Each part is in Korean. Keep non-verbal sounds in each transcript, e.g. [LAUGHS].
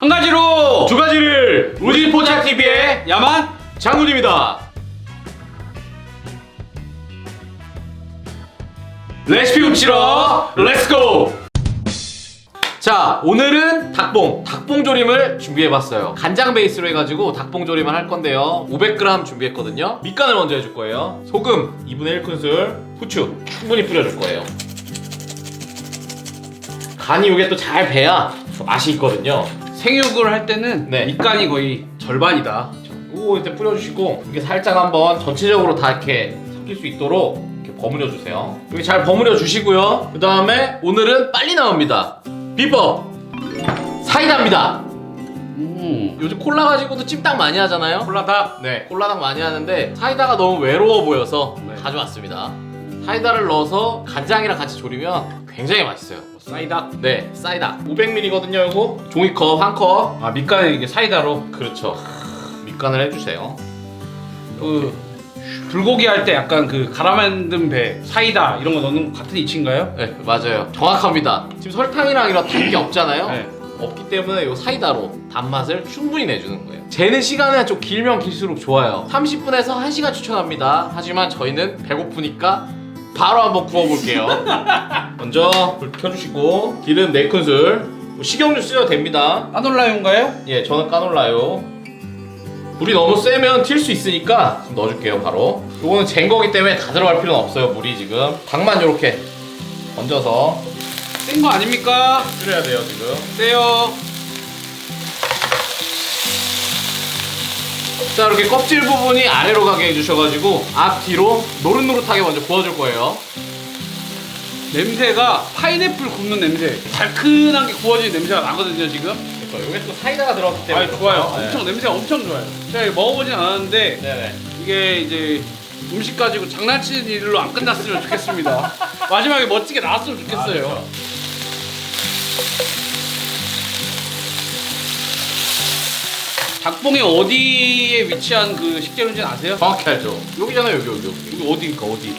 한 가지로 두 가지를 우리 포차 TV의 야만 장군입니다. 레시피 훔치러 렛츠고! 자 오늘은 닭봉 닭봉 조림을 준비해봤어요. 간장 베이스로 해가지고 닭봉 조림을 할 건데요. 500g 준비했거든요. 밑간을 먼저 해줄 거예요. 소금 2분의 1큰술 후추 충분히 뿌려줄 거예요. 간이 이게 또 잘 배야 맛이 있거든요 생육을 할 때는 네. 밑간이 거의 절반이다. 요거 이렇게 뿌려주시고 이게 살짝 한번 전체적으로 다 이렇게 섞일 수 있도록 이렇게 버무려 주세요. 여기 잘 버무려 주시고요. 그 다음에 오늘은 빨리 나옵니다. 비법 사이다입니다. 음. 요즘 콜라 가지고도 찜닭 많이 하잖아요. 콜라다. 네, 콜라당 많이 하는데 사이다가 너무 외로워 보여서 네. 가져왔습니다. 사이다를 넣어서 간장이랑 같이 조리면 굉장히 맛있어요. 사이다. 네, 사이다 500ml거든요. 이거 종이컵 한 컵. 아 밑간에 이게 사이다로 그렇죠. 밑간을 해주세요. 그 불고기 할 때 약간 그 갈아 만든 배 사이다 이런 거 넣는 거 같은 이치인가요? 네 맞아요 정확합니다 지금 설탕이랑 이런 단게 없잖아요 네. 없기 때문에 이 사이다로 단맛을 충분히 내주는 거예요 재는 시간은 좀 길면 길수록 좋아요 30분에서 1시간 추천합니다 하지만 저희는 배고프니까 바로 한번 구워볼게요. 먼저 불 켜주시고 기름 4큰술. 뭐 식용유 쓰셔도 됩니다. 까놀라요인가요? 예 저는 까놀라요 불이 너무 세면 튈 수 있으니까 좀 넣어줄게요 바로. 이거는 젠 거기 때문에 다 들어갈 필요는 없어요 물이 지금. 닭만 이렇게 얹어서. 센 거 아닙니까? 끓여야 돼요 지금. 세요. 자 이렇게 껍질 부분이 아래로 가게 해주셔가지고 앞 뒤로 노릇노릇하게 먼저 구워줄 거예요 냄새가 파인애플 굽는 냄새. 달큰하게 구워진 냄새가 나거든요 지금. 그러니까 이게 또 사이다가 들어갔기 아 때문에 좋아요. 네. 엄청 냄새 엄청 좋아요. 제가 이거 먹어보진 않았는데 네네 이게 이제 음식 가지고 장난치는 일로 안 끝났으면 좋겠습니다. [LAUGHS] 마지막에 멋지게 나왔으면 좋겠어요. 아, 그렇죠. 닭봉이 어디에 위치한 그 식재료인지 아세요? 정확히 알죠 여기잖아요 여기 여기 여기 이거 어디니까 어디?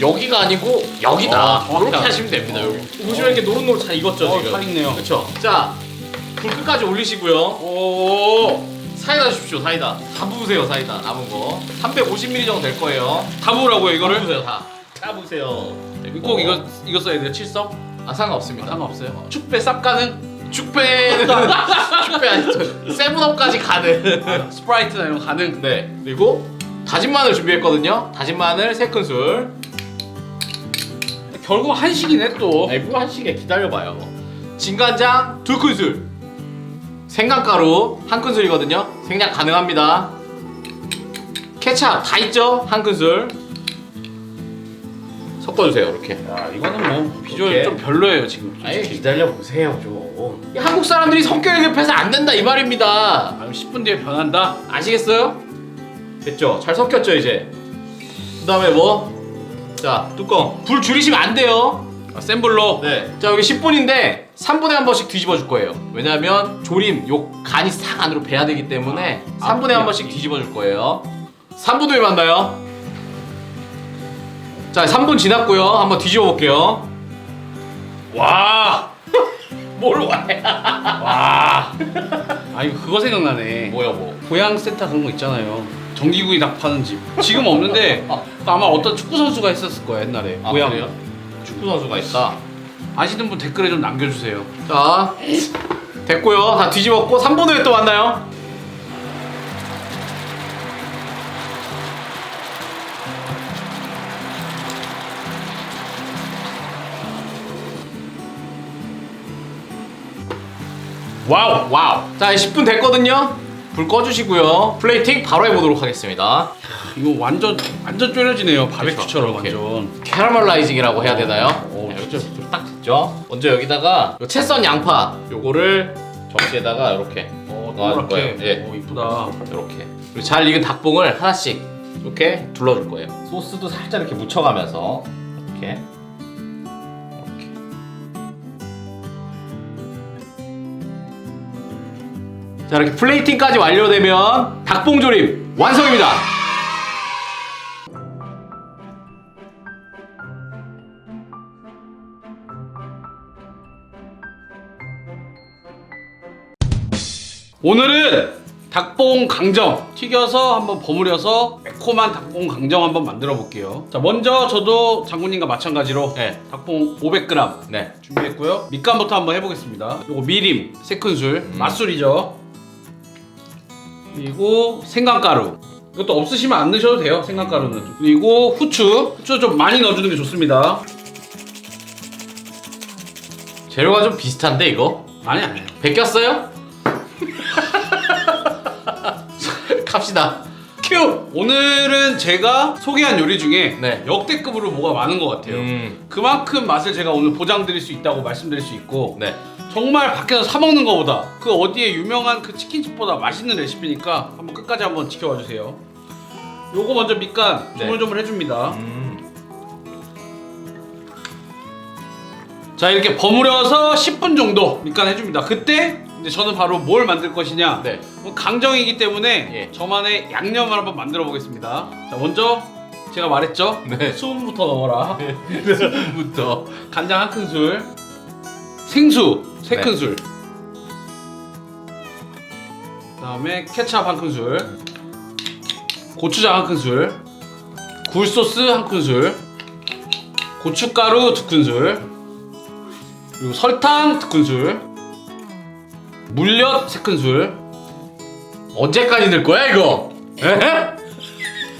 여기가 아니고 여기다 어, 정확히 이렇게 알아요. 하시면 됩니다 어. 여기 보시면 이렇게 노릇노릇 잘 익었죠 어, 지금 잘 익네요. 그렇죠 자불 끝까지 올리시고요 오, 사이다 주십시오 사이다 다 부으세요 사이다 남은 거 350ml 정도 될 거예요 다 부으라고요 다 이거를? 부으세요 다. 다 부으세요 꼭 이거 이거 써야 돼요 칠성? 아 상관없습니다 상관없어요. 축배 쌉 가능? 축배는 축배 아니죠. 세븐업까지 가는. 스프라이트나 이런 거 가능? 네. 그리고 다진 마늘 준비했거든요. 다진 마늘 3큰술. 결국 한식이네 또. 아니 뭐한 시계 기다려봐요. 진간장 2큰술. 생강가루 1큰술이거든요. 생략 가능합니다. 케찹 다 있죠? 1큰술 섞어주세요 이렇게 야 이거는 뭐 비주얼 오케이. 좀 별로예요 지금. 아니 솔직히. 기다려 보세요 좀 이 한국 사람들이 성격이 급해서 안 된다 이 말입니다 아, 10분 뒤에 변한다. 아시겠어요? 됐죠? 잘 섞였죠 이제 그 다음에 뭐? 자 뚜껑 불 줄이시면 안 돼요 아, 센 불로. 네. 자 여기 10분인데 3분에 한 번씩 뒤집어 줄 거예요 왜냐하면 조림 요 간이 싹 안으로 배야 되기 때문에 아, 3분에 한 앞뒤, 번씩 앞뒤. 뒤집어 줄 거예요 3분 후에 만나요 자 3분 지났고요 한번 뒤집어 볼게요 와. [LAUGHS] 뭘 와? 와. 아 이거 그거 생각나네. 뭐야 뭐 고향 센터 그런 거 있잖아요. 전기구이 닭 파는 집. 지금 없는데 [LAUGHS] 아마 어떤 축구 선수가 했었을 거야 옛날에. 아, 고향. 그래요? 축구 선수가 있다 아시는 분 댓글에 좀 남겨주세요. 자 됐고요 다 뒤집었고 3분 후에 또 만나요 와우. 와우 자 10분 됐거든요 불 꺼주시고요 플레이팅 바로 해보도록 하겠습니다 이거 완전 완전 졸여지네요. 바베큐처럼. 완전. 캐러멜라이징이라고 해야 되나요? 오, 네, 이렇게 딱 됐죠 먼저 여기다가 요 채썬 양파 요거를 접시에다가 이렇게 어, 넣어줄 거예요 동그랗게. 예. 오 이쁘다. 이렇게 그리고 잘 익은 닭봉을 하나씩 이렇게 둘러줄 거예요. 소스도 살짝 이렇게 묻혀가면서 이렇게. 자 이렇게 플레이팅까지 완료되면 닭봉 조림 완성입니다. 오늘은 닭봉 강정 튀겨서 한번 버무려서 매콤한 닭봉 강정 한번 만들어 볼게요. 자 먼저 저도 장군님과 마찬가지로 네. 닭봉 500g 네. 준비했고요. 밑간부터 한번 해보겠습니다. 요거 미림 세 큰술 음. 맛술이죠. 그리고 생강가루. 이것도 없으시면 안 넣으셔도 돼요. 생강가루는. 그리고 후추. 후추 좀 많이 넣어주는 게 좋습니다. 재료가 좀 비슷한데 이거? 아니 아니에요. 베꼈어요? [LAUGHS] 갑시다. 큐. 오늘은 제가 소개한 요리 중에 네. 역대급으로 뭐가 많은 것 같아요. 음. 그만큼 맛을 제가 오늘 보장드릴 수 있다고 말씀드릴 수 있고 네. 정말 밖에서 사 먹는 것보다 그 어디에 유명한 그 치킨집보다 맛있는 레시피니까 한번 끝까지 한번 지켜봐 주세요. 요거 먼저 밑간 네. 조물조물 해줍니다. 음. 자 이렇게 버무려서 10분 정도 밑간 해줍니다. 그때 이제 저는 바로 뭘 만들 것이냐? 네. 뭐 강정이기 때문에 예. 저만의 양념을 한번 만들어 보겠습니다. 자 먼저 제가 말했죠. 네. 수분부터 넣어라. [LAUGHS] 부터. 간장 한 큰술, 생수 세 네. 큰술, 그다음에 케찹 한 큰술, 고추장 한 큰술, 굴소스 한 큰술, 고춧가루 두 큰술, 그리고 설탕 두 큰술, 물엿 세 큰술. 언제까지 넣을 거야 이거? 에?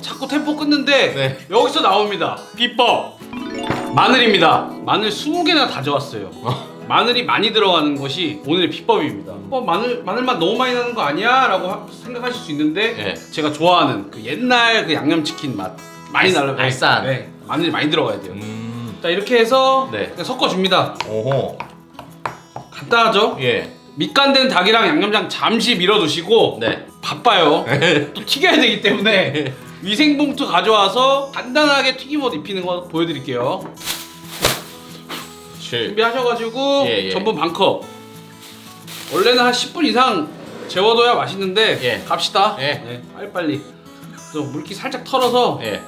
자꾸 템포 끊는데 네. 여기서 나옵니다. 비법. 마늘입니다. 마늘 20개나 다져왔어요. 마늘이 많이 들어가는 것이 오늘의 비법입니다. 어, 마늘 마늘맛 너무 많이 나는 거 아니야?라고 하- 생각하실 수 있는데 네. 제가 좋아하는 그 옛날 그 양념치킨 맛 많이 알- 나요. 알싸한. 네, 마늘이 많이 들어가야 돼요. 음. 자 이렇게 해서 네. 그냥 섞어줍니다. 오호. 간단하죠? 예. 밑간된 닭이랑 양념장 잠시 밀어두시고 네. 바빠요. 또 튀겨야 되기 때문에 위생봉투 가져와서 간단하게 튀김옷 입히는 거 보여드릴게요. 실. 준비하셔가지고 예, 예. 전분 반컵. 원래는 한 10분 이상 재워둬야 맛있는데 예. 갑시다. 예. 네, 빨리빨리. 좀 물기 살짝 털어서 예.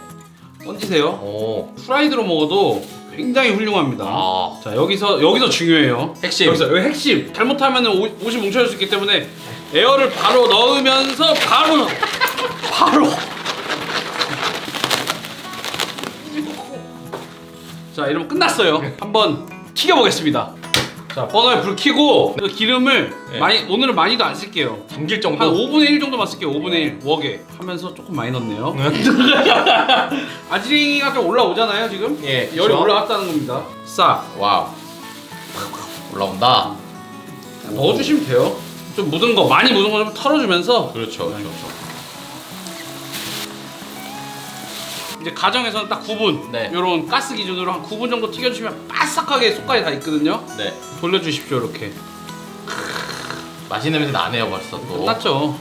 던지세요. 오. 프라이드로 먹어도 굉장히 훌륭합니다. 아. 자 여기서 여기서 중요해요. 핵심. 여기서 여기 핵심. 잘못하면 옷이 뭉쳐질 수 있기 때문에 에어를 바로 넣으면서 바로 [LAUGHS] 바로. 자 이러면 끝났어요. 한번 튀겨보겠습니다. 자 버너에 불 켜고 그 기름을 네. 많이 오늘은 많이도 안 쓸게요. 한 정도. 5분의 1 정도만 쓸게요. 5분의 1 웍에 하면서 조금 많이 넣네요. [LAUGHS] 아지링이가 좀 올라오잖아요 지금. 예, 열이 그쵸. 올라왔다는 겁니다. 싹 와우. 올라온다. 넣어주시면 돼요. 좀 묻은 거 많이 묻은 거 좀 털어주면서 그렇죠. 그렇죠. 이제 가정에서는 딱 9분 네. 이런 가스 기준으로 한 9분 정도 튀겨주시면 바삭하게 속까지 다 있거든요. 네. 돌려주십시오 이렇게. 맛있는 냄새 나네요 벌써 또. 끝났죠.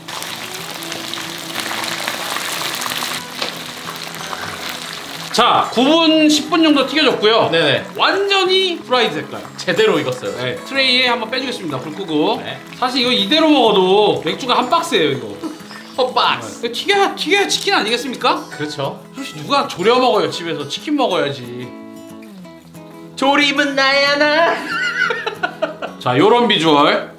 자 9분 10분 정도 튀겨졌고요. 네네. 완전히 프라이드 색깔. 제대로 익었어요. 네, 트레이에 한번 빼주겠습니다. 불 끄고. 네. 사실 이거 이대로 먹어도 맥주가 한 박스예요 이거. 헛박스. 네. 튀겨야 튀겨야 치킨 아니겠습니까? 그렇죠. 솔직히 누가 조려 먹어요 집에서 치킨 먹어야지. 조립은 나야 나. [LAUGHS] 자 요런 비주얼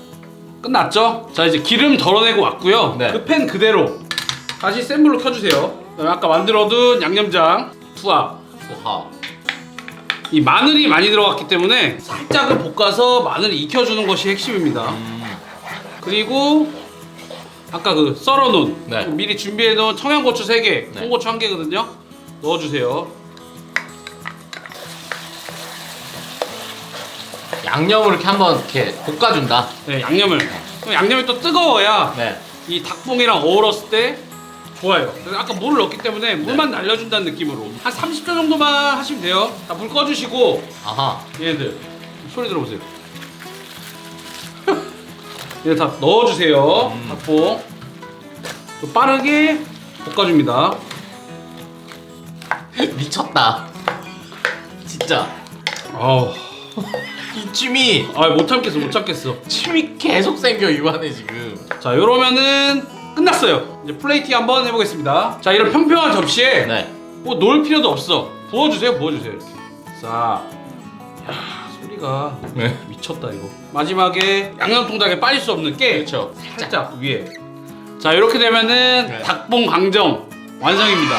끝났죠? 자 이제 기름 덜어내고 왔고요. 네. 그 팬 그대로 다시 센 불로 켜주세요. 그다음에 아까 만들어둔 양념장 투하. 우하. 이 마늘이 많이 들어갔기 때문에 살짝은 볶아서 마늘을 익혀주는 것이 핵심입니다. 음. 그리고 아까 그 썰어놓은 네. 미리 준비해놓은 청양고추 3개, 네. 홍고추 1개거든요. 넣어주세요. 양념을 이렇게 한번 이렇게 볶아준다. 네, 양념을. 그럼 양념이 또 뜨거워야 네. 이 닭봉이랑 어우렀을 때 좋아요. 그래서 아까 물을 넣었기 때문에 물만 날려준다는 느낌으로 한 30초 정도만 하시면 돼요. 자, 불 꺼주시고 아하. 얘네들 소리 들어보세요. 얘네 다 넣어주세요. 음. 닭봉. 또 빠르게 볶아줍니다. 미쳤다. 진짜. 아우, 이 찜이 아못 참겠어, 못 참겠어. 침이 계속 생겨 입안에 지금. 자, 이러면은 끝났어요. 이제 플레이팅 한번 해보겠습니다. 자, 이런 평평한 접시에 네. 뭐 놓을 필요도 없어. 부어주세요, 부어주세요 이렇게. 자, 야 소리 소리가 네. 미쳤다 이거. 마지막에 양념통닭에 빠질 수 없는 깨. 그렇죠. 살짝 위에. 자 이렇게 되면은 네. 닭봉 강정 완성입니다.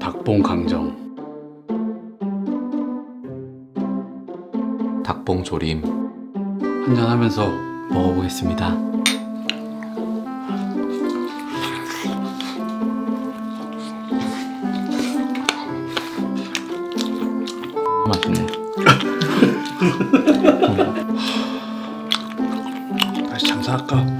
닭봉 강정. 닭봉 조림. 한잔 하면서 먹어보겠습니다. 맛있네. [LAUGHS] 다시 장사할까?